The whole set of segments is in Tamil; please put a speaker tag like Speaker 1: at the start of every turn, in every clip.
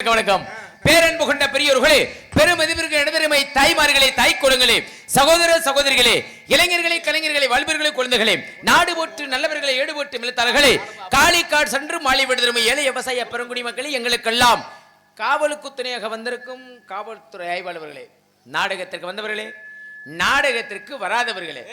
Speaker 1: வணக்கம், பேரன்பு கொண்ட பெரியோர்களே பெருமதிவிற்கு இடதெருமை தாய்மார்களே தாய் குலங்களே சகோதர சகோதரிகளே இளைஞர்களே கலைஞர்களே வல்பர்களே குழந்தைகளே நாடு போட்டு நல்லவர்களை ஏடு போட்டு மிளத்தாளர்களே காளிக்காடு சென்று மாலை விடுதலுமை ஏழை விவசாய பெருங்குடி மக்களே எங்களுக்கெல்லாம் காவலுக்கு துணையாக வந்திருக்கும் காவல்துறை ஆய்வாளர்களே நாடகத்திற்கு வந்தவர்களே நாடகத்திற்கு வராதவர்களே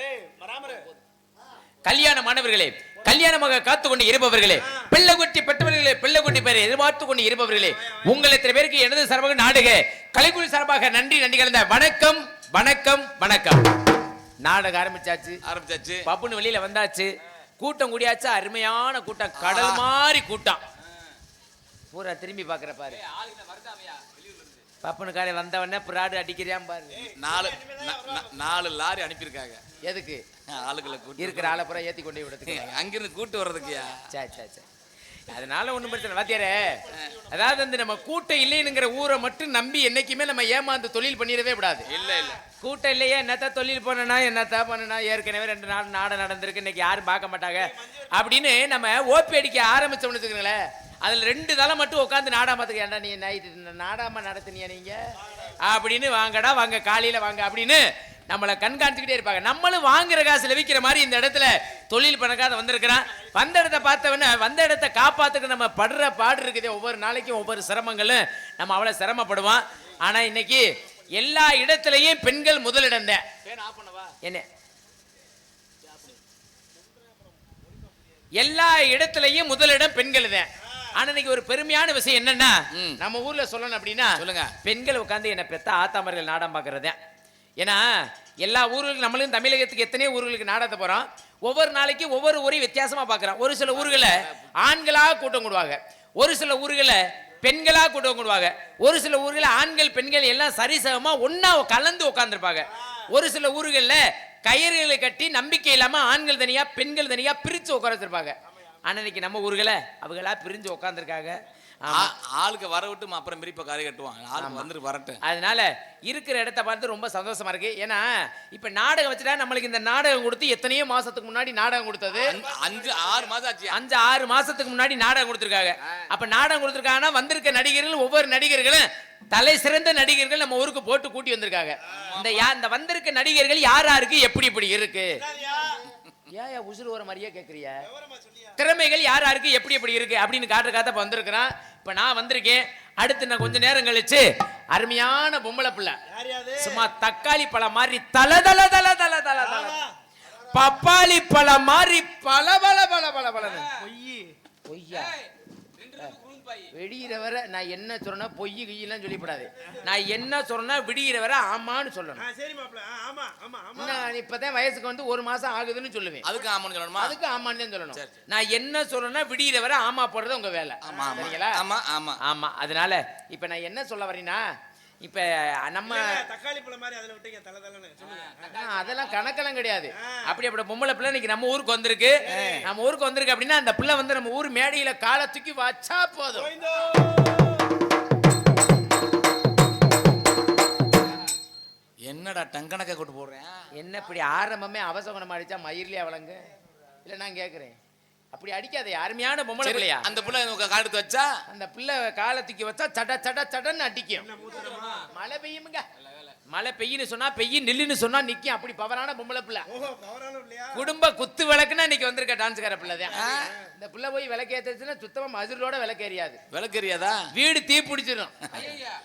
Speaker 1: கல்யாணமானவர்களே கல்யாணமாக காத்து கொண்டு இருப்பவர்களே பிள்ளை குட்டி பெற்றவர்களே பிள்ளை குட்டி பேரை எதிர்பார்த்து கொண்டு இருப்பவர்களே உங்கள் இத்தனை பேருக்கு எனது சார்பாக நாடக. கலைக்குழு சார்பாக நன்றி நன்றி கலந்த வணக்கம் வணக்கம் வணக்கம். நாடகம் ஆரம்பிச்சாச்சு.
Speaker 2: ஆரம்பிச்சாச்சு.
Speaker 1: பப்புன்னு வெளியில வந்தாச்சு. கூட்டம் கூடியாச்சு அருமையான கூட்டம். கடல் மாதிரி கூட்டம். பூரா திரும்பி பாக்குற பாரு. பப்புனு காரை வந்தவொடனே பிராடு அடிக்கிறியாம் பாரு.
Speaker 2: நாலு நாலு லாரி அனுப்பியிருக்காங்க.
Speaker 1: எதுக்கு?
Speaker 2: ஆளுகளை கூட்டி
Speaker 1: இருக்கிற ஆளை பூரா ஏத்தி கொண்டு விடுறதுக்கு.
Speaker 2: அங்கிருந்து கூட்டு வர்றதுக்குயா?
Speaker 1: சரி சரி சரி அதனால ஒண்ணும் பிரச்சனை. வாத்தியாரே அதாவது வந்து நம்ம கூட்டம் இல்லைனுங்கிற ஊரை மட்டும் நம்பி என்னைக்குமே நம்ம ஏமாந்து தொழில் பண்ணிடவே விடாது.
Speaker 2: இல்ல இல்ல.
Speaker 1: கூட்டம் இல்லையே என்னத்த தொழில் பண்ணனா என்னத்த பண்ணனா? ஏற்கனவே ரெண்டு நாள் நாடு நடந்திருக்கு இன்னைக்கு யாரும் பார்க்க மாட்டாங்க. அப்படின்னு நம்ம ஓபி அடிக்க ஆரம்பிச்சோம்னு வச்சுக்கோங்களேன். அதுல ரெண்டு தலை மட்டும் உட்காந்து நாடாமத்துக்கு ஏன்டா நீ நைட்டு நாடாம நடத்துனியா நீங்க? அப்படின்னு வாங்கடா வாங்க காலையில வாங்க அப்படின்னு நம்மளை கண்காணிச்சுக்கிட்டே இருப்பாங்க. நம்மளும் வாங்குற காசுல விற்கிற மாதிரி இந்த இடத்துல தொழில் பண்ணக்காத வந்திருக்கிறான். வந்த இடத்த பார்த்தவன வந்த இடத்த காப்பாத்துக்கு நம்ம படுற பாடு இருக்குதே ஒவ்வொரு நாளைக்கும் ஒவ்வொரு சிரமங்களும் நம்ம அவ்வளவு சிரமப்படுவோம் ஆனா இன்னைக்கு எல்லா இடத்துலயும் பெண்கள் முதலிடம் தான். என்ன? எல்லா இடத்துலயும் முதலிடம் பெண்கள் தான். ஆனா இன்னைக்கு ஒரு பெருமையான விஷயம் என்னன்னா. நம்ம ஊர்ல சொல்லணும் அப்படின்னா
Speaker 2: சொல்லுங்க.
Speaker 1: பெண்கள் உட்கார்ந்து என்ன பெத்த ஆத்தாமர்கள் நாடகம் பார்க்கறது. ஏன்னா எல்லா ஊர்களுக்கும் நம்மளும் தமிழகத்துக்கு எத்தனையோ ஊர்களுக்கு நாடகத்தை போறோம். ஒவ்வொரு நாளைக்கு ஒவ்வொரு ஊரையும் வித்தியாசமா பார்க்கறோம். ஒரு சில ஊர்களில் ஆண்களா கூட்டம் கூடுவாங்க. ஒரு சில ஊர்களில் பெண்களா கூட்டம் கூடுவாங்க. ஒரு சில ஊர்களில் ஆண்கள் பெண்கள் எல்லாம் சரிசமமா ஒண்ணா கலந்து உட்கார்ந்துருப்பாங்க. ஒரு சில ஊர்களில் கயிறுகளை கட்டி நம்பிக்கை இல்லாம ஆண்கள் தனியா பெண்கள் தனியா பிரிச்சு உட்கார வச்சிருப்பாங்க ஆனா இன்னைக்கு நம்ம ஊர்களை அவங்களா பிரிஞ்சு உட்காந்துருக்காங்க
Speaker 2: ஆ- ஆளுக்கு வர விட்டு அப்புறம் பிரிப்ப காரை கட்டுவான் ஆளுக்கு வந்துட்டு வரட்டும்.
Speaker 1: அதனால இருக்கிற இடத்த பார்த்து ரொம்ப சந்தோஷமா இருக்கு. ஏன்னா இப்ப நாடகம் வச்சுட்டா நம்மளுக்கு இந்த நாடகம் கொடுத்து எத்தனையோ மாசத்துக்கு முன்னாடி நாடகம் கொடுத்தது.
Speaker 2: அஞ்சு- ஆறு மாசம் ஆச்சு.
Speaker 1: அஞ்சு ஆறு மாசத்துக்கு முன்னாடி நாடகம் கொடுத்துருக்காங்க. அப்ப நாடகம் கொடுத்துருக்காங்கன்னா வந்திருக்க நடிகர்கள் ஒவ்வொரு நடிகர்களும் தலை சிறந்த நடிகர்கள் நம்ம ஊருக்கு போட்டு கூட்டி வந்திருக்காங்க. இந்த யா இந்த வந்திருக்க நடிகர்கள் யார் யாருக்கு எப்படி இப்படி இருக்கு? ஏன் உசுறு வர மாதிரியே கேக்குறிய? திறமைகள் யார் யாருக்கு எப்படி எப்படி இருக்கு அப்படின்னு காட்டுற காத்த இப்ப வந்திருக்கிறான். இப்ப நான் வந்திருக்கேன். அடுத்து நான் கொஞ்ச நேரம் கழிச்சு அருமையான பொம்பளை பிள்ளை. சும்மா தக்காளி பழம் மாதிரி தல தல தல தல தல தல. பப்பாளி பழம் மாதிரி பல பல பல பல பல பொய்யா. விடிகிற வரை நான் என்ன சொல்றேன்னா பொய் கியெல்லாம் சொல்லிவிடாது நான் என்ன சொல்றேன்னா விடிகிற வரை ஆமான்னு சொல்லணும்.
Speaker 3: சரி ஆமா ஆமா ஆமா.
Speaker 1: நான் இப்பதான் வயசுக்கு வந்து ஒரு மாசம் ஆகுதுன்னு சொல்லுவேன்.
Speaker 2: அதுக்கு ஆமான்னு சொல்லணுமா?
Speaker 1: அதுக்கு ஆமான்னு தான் சொல்லணும்.
Speaker 2: சரி,
Speaker 1: நான் என்ன சொல்றேன்னா விடிகிற வரை ஆமா போடுறது உங்க வேலை.
Speaker 2: ஆமா ஆமா ஆமா. ஆமா
Speaker 1: அதனால இப்ப நான் என்ன சொல்ல வரேன்னா இப்ப நம்ம
Speaker 3: தக்காளி பழம் மாதிரி அதுல விட்டீங்க தல தலன்னு.
Speaker 1: அதெல்லாம் கணக்கெல்லாம் கிடையாது. அப்படி அப்படி பொம்பளை பிள்ளை இன்னைக்கு நம்ம ஊருக்கு வந்திருக்கு. நம்ம ஊருக்கு வந்திருக்கு அப்படின்னா அந்த பிள்ளை வந்து நம்ம ஊர் மேடையில காலை தூக்கி வச்சா போதும்.
Speaker 2: என்னடா டங்கணக்க கூட்டு போடுறேன்?
Speaker 1: என்ன இப்படி ஆரம்பமே அவசகுணம் அடிச்சா மயிர்லயே அவளங்க இல்ல நான் கேக்குறேன். அப்படி அடிக்காதே அருமையான பொம்பளை பிள்ளையா?
Speaker 2: அந்த பிள்ளை உங்க கால் எடுத்து வச்சா?
Speaker 1: அந்த பிள்ளை காலை தூக்கி வச்சா சட சட சடன்னு அடிக்கும். மழை பெய்யுமுங்க. மழை பெய்யுன்னு சொன்னா பெய்யும் நில்லுன்னு சொன்னா நிக்கும். அப்படி பவரான பொம்பளை பிள்ளை. குடும்ப குத்து விளக்குன்னா இன்னைக்கு வந்திருக்க டான்ஸ்கார பிள்ளை தான். இந்த பிள்ளை போய் விளக்கேத்துச்சுன்னா சுத்தமா மதுரோட விளக்கேறியாது.
Speaker 2: விளக்கறியாதா?
Speaker 1: வீடு தீ பிடிச்சிடும்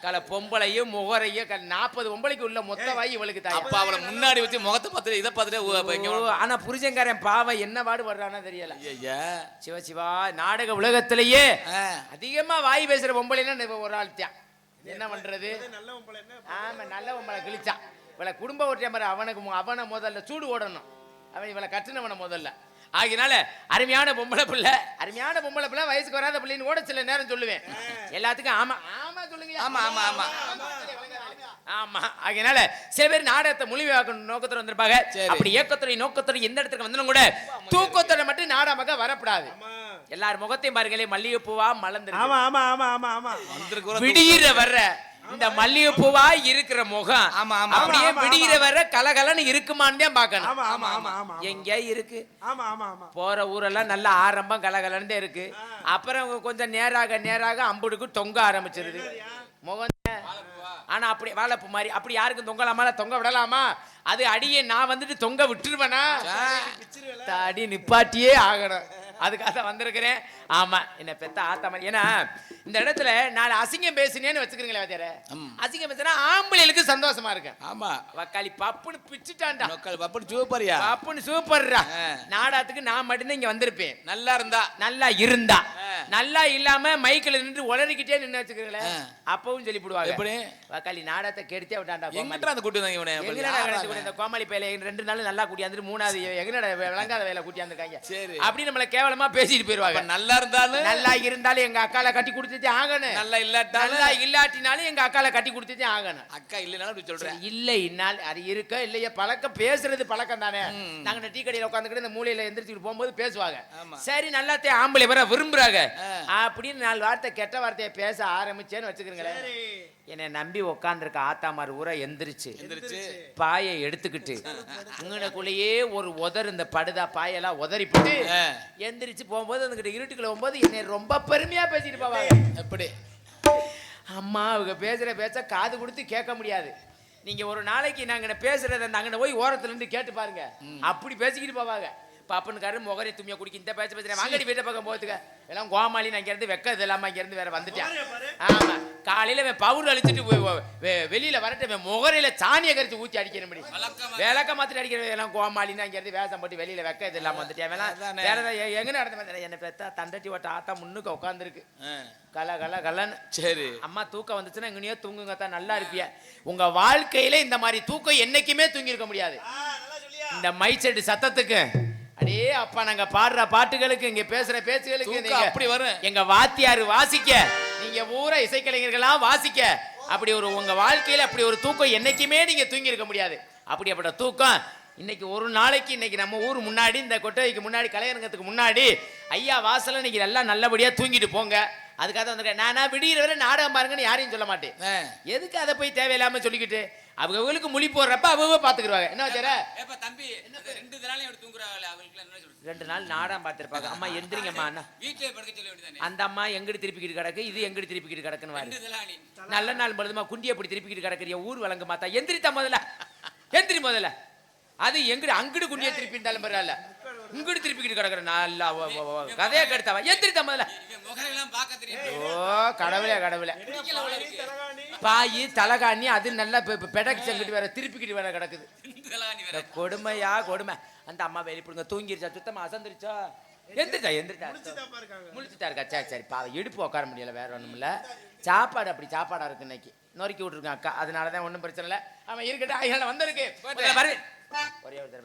Speaker 1: கல பொம்பளையும் முகரையும் கல நாற்பது பொம்பளைக்கு உள்ள மொத்த வாய் இவளுக்கு
Speaker 2: அப்ப
Speaker 1: தாய்
Speaker 2: அவளை முன்னாடி வச்சு முகத்தை பார்த்துட்டு இதை பார்த்துட்டு அப்ப.
Speaker 1: ஆனா புருஷன்காரன் பாவம் என்ன பாடு படுறானோ தெரியல.
Speaker 2: ஐயா
Speaker 1: சிவ சிவா நாடக உலகத்திலேயே. அதிகமா வாய் பேசுற பொம்பளைன்னா ஒரு ஆள் தான் என்ன பண்றது?
Speaker 3: உம்பளை
Speaker 1: ஆமா நல்ல பொம்பளை கிழிச்சான். இவளை குடும்ப ஓட்டிய மாதிரி அவனுக்கு அவனை முதல்ல சூடு ஓடணும். அவன் இவளை கட்டினவனை முதல்ல. ஆகினால அருமையான பொம்பளை பிள்ளை அருமையான பொம்பளை பிள்ளை வயசுக்கு வராத பிள்ளைன்னு கூட சில நேரம் சொல்லுவேன். எல்லாத்துக்கும் ஆமா. ஆமா சொல்லுங்க.
Speaker 2: ஆமா ஆமா ஆமா
Speaker 1: ஆமா. அதனால சில பேர் நாடகத்தை முழுமையாக்கணும் நோக்கத்தோட வந்திருப்பாங்க. அப்படி இயக்கத்துறை நோக்கத்தோட எந்த இடத்துக்கு வந்தாலும் கூட தூக்கத்தோட மட்டும் நாடகமாக வரப்படாது. எல்லார் முகத்தையும் பாருங்களே மல்லிகைப்பூவா மலர்ந்து
Speaker 3: ஆமா ஆமா ஆமா ஆமா ஆமா.
Speaker 1: விடியிற வர்ற இந்த மல்லிகை பூவா இருக்கிற முகம்.
Speaker 2: ஆமா, ஆமா.
Speaker 1: அப்படியே விடிகிற வர கலகலன்னு இருக்குமான்னு தான் பார்க்கணும்.
Speaker 3: ஆமா ஆமா ஆமா ஆமா
Speaker 1: எங்க இருக்கு?
Speaker 3: ஆமா ஆமா ஆமா.
Speaker 1: போற ஊரெல்லாம் நல்ல ஆரம்பம் கலகலன்னு தான் இருக்கு. அப்புறம் கொஞ்சம் நேராக நேராக அம்புடுக்கு தொங்க ஆரம்பிச்சிருது. முகம் ஆனா அப்படி வாழைப்பூ மாதிரி அப்படி யாருக்கும் தொங்கலாமா இல்ல தொங்க விடலாமா? அது அடியே நான் வந்துட்டு தொங்க விட்டுருவேனா? அடி நிப்பாட்டியே ஆகணும். அதுக்காக தான் வந்திருக்கிறேன். ஆமா என்ன பெத்த ஆத்தா மாதிரி ஏன்னா இந்த இடத்துல நான் அசிங்கம் பேசினேன்னு வச்சுக்கிறீங்களே வாத்தியார. அசிங்கம் பேசினா ஆம்பளைகளுக்கு சந்தோஷமா இருக்கேன்
Speaker 2: ஆமா.
Speaker 1: வக்காளி பப்புன்னு பிச்சுட்டான்டா.
Speaker 2: மக்கள் அப்படி சூப்பரியா
Speaker 1: பப்புன்னு சூப்பர்ரா
Speaker 2: ஆ.
Speaker 1: நாடகத்துக்கு நான் மட்டும்தான் இங்க வந்திருப்பேன்.
Speaker 2: நல்லா இருந்தா?
Speaker 1: நல்லா இருந்தா. நல்லா இல்லாம மைக்கில் நின்று உளறிக்கிட்டே நின்று வச்சுக்கிறீங்களே. அப்பவும் சொல்லி போடுவாங்க
Speaker 2: எப்படி?
Speaker 1: வக்காளி நாடகத்தை கெடுத்தே விட்டான்டா கோமாளி.
Speaker 2: எங்கிட்ட அந்த கூட்டி இவனை?
Speaker 1: இந்த கோமாளி பையில ரெண்டு நாள் நல்லா கூட்டியாந்துட்டு மூணாவது எங்கடா விளங்காத வேலை கூட்டியாந்துருக்காங்க?
Speaker 2: சரி.
Speaker 1: அப்படி நம்மள கேவலமா பேசிட்டு போயிருவாங்க.
Speaker 2: நல்லா இருந்தாலும்
Speaker 1: நல்லா இருந்தாலும் எங்க அக்கால கட்டி கொடுத்துட்டே ஆகணும்.
Speaker 2: நல்லா இல்லாட்டாலும்
Speaker 1: நல்லா இல்லாட்டினாலும் எங்க அக்கால கட்டி கொடுத்துட்டே ஆகணும்.
Speaker 2: அக்கா இல்லைனாலும் சொல்றேன்.
Speaker 1: இல்லை இன்னால் அது இருக்க இல்லையா பழக்கம் பேசுறது பழக்கம் தானே. நாங்க டீ கடையில உட்காந்துக்கிட்டு இந்த மூலையில எந்திரிச்சுட்டு போகும்போது பேசுவாங்க. சரி நல்லாத்தே ஆம்பளை வர விரும்புறாங்க. அப்படின்னு நாலு வார்த்தை கெட்ட வார்த்தையை பேச ஆரம்பிச்சேன்னு வச்சுக்கிறீங்களேன். என்னை நம்பி உட்காந்துருக்க ஆத்தாமார் ஊரை எந்திரிச்சு
Speaker 2: எந்திரிச்சு.
Speaker 1: பாயை எடுத்துக்கிட்டு உங்களுக்குள்ளேயே ஒரு உதர் இந்த படுதா பாயெல்லாம் உதறிப்பட்டு
Speaker 2: ஆ. எந்திரிச்சு
Speaker 1: போகும்போது அதுக்கிட்ட இருட்டுக்குள்ள போகும்போது என்னை ரொம்ப பெருமையா பேசிட்டு போவாங்க
Speaker 2: எப்படி?
Speaker 1: அம்மா அவங்க பேசுற பேச்ச காது கொடுத்து கேட்க முடியாது. நீங்க ஒரு நாளைக்கு நாங்க பேசுறத நாங்க போய் ஓரத்துல இருந்து கேட்டு பாருங்க. அப்படி பேசிக்கிட்டு போவாங்க. பாப்பனுக்காரு முகரை தும்பிய குடிக்க இந்த பேச்ச பேசுறேன். வாங்கடி வீட்டை பக்கம் போத்துக்க. எல்லாம் கோமாளி நான் இங்க இருந்து வெக்க இது இல்லாம இங்க இருந்து வேற வந்துட்டேன்.
Speaker 3: முகரைய பாரு.
Speaker 1: ஆமா. காலையில அவன் பவுடர் அழிச்சிட்டு போய் வெளியில வரட்டு அவன் முகரையில சாணியை கரிச்சு ஊத்தி அடிக்கணும் முடி. விளக்க மாத்திரம் அடிக்கிற எல்லாம் கோமாளினா இங்க இருந்து வேஷம் போட்டு வெளியில வெக்க இது இல்லாம வந்துட்டேன். வேணா
Speaker 2: அதானே.
Speaker 1: வேற எங்க நடந்த மாதிரி என்ன பெத்தா தண்டட்டி ஓட்ட ஆத்தா முன்னுக்கு உட்காந்துருக்கு கல கல கலன்னு.
Speaker 2: சரி.
Speaker 1: அம்மா தூக்கம் வந்துச்சுன்னா எங்கனையோ தூங்குங்க தான் நல்லா இருப்பிய? உங்க வாழ்க்கையில இந்த மாதிரி தூக்கம் என்னைக்குமே தூங்கி இருக்க முடியாது இந்த மைச்செட்டு சத்தத்துக்கு அடே அப்பா நாங்க பாடுற பாட்டுகளுக்கு இங்க பேசுற பேச்சுகளுக்கு நீங்க-
Speaker 2: அப்படி வரும்.
Speaker 1: எங்க வாத்தியார் வாசிக்க. நீங்க ஊர இசைக்கலைஞர்களா வாசிக்க. அப்படி ஒரு உங்க வாழ்க்கையில அப்படி ஒரு தூக்கம் என்னைக்குமே நீங்க தூங்கி இருக்க முடியாது. அப்படிப்பட்ட தூக்கம். இன்னைக்கு ஒரு நாளைக்கு இன்னைக்கு நம்ம ஊர் முன்னாடி இந்த கொட்டகைக்கு முன்னாடி கலையரங்கத்துக்கு முன்னாடி ஐயா வாசல்ல இன்னைக்கு நல்லா நல்லபடியா தூங்கிட்டு போங்க. அதுக்காக தான் வந்திருக்கேன். நானா விடியிற வரை நாடகம் பாருங்கன்னு யாரையும் சொல்ல மாட்டேன். எதுக்கு அதை போய் தேவையில்லாம சொல்லிக்கிட்டு? அவங்களுக்கு முழி போடுறப்ப அவங்க பாத்துக்கிடுவாங்க என்ன வச்சார
Speaker 4: ஏப்பா தம்பி ரெண்டு நாளையும் அப்படி தூங்குறாங்களே அவங்களுக்கு என்ன சொல்றது?
Speaker 1: ரெண்டு நாள் நாடகம் பார்த்திருப்பாங்க அம்மா எந்திரிங்கம்மா அண்ணா.
Speaker 4: வீட்டிலே படுக்க சொல்ல வேண்டியதானே
Speaker 1: அந்த அம்மா எங்கிட்டு திருப்பிக்கிட்டு கிடக்கு? இது எங்கிட்டு திருப்பிக்கிட்டு கிடக்குன்னு நல்ல நாள் பொழுதுமா குண்டி அப்படி திருப்பிக்கிட்டு கிடக்குறிய? ஊர் வழங்க மாத்தா. எந்திரித்தா முதல்ல. எந்திரி முதல்ல. அது எங்கிட்டு அங்கிட்டு குண்டியை திருப்பி இருந்தாலும் பரவாயில்ல. இங்கிட்டு திருப்பிக்கிட்டு கிடக்குற நல்லா கதையா கெடுத்தவா எந்திரித்தா முதல்ல. ஓ கடவுளே கடவுளே.
Speaker 3: பாய், தலகாணி
Speaker 1: அது நல்லா பெடக்கு செங்கிட்டு வேற திருப்பிக்கிட்டு வேற கிடக்குது. கொடுமையா கொடுமை. அந்த அம்மா வெளிப்படுங்க தூங்கிருச்சா சுத்தமா அசந்துருச்சா? எந்திரிச்சா எந்திரிச்சா? முழிச்சுட்டா இருக்கா? சரி சரி பாவம் இடுப்பு உட்கார முடியல வேற ஒண்ணும் இல்ல. சாப்பாடு அப்படி சாப்பாடா இருக்கு இன்னைக்கு. நொறுக்கி விட்டுருக்கான் அக்கா. அதனாலதான் ஒண்ணும் பிரச்சனை இல்ல. அவன் இருக்கட்டும் வந்திருக்கு. ஒரே ஒரு தடவை.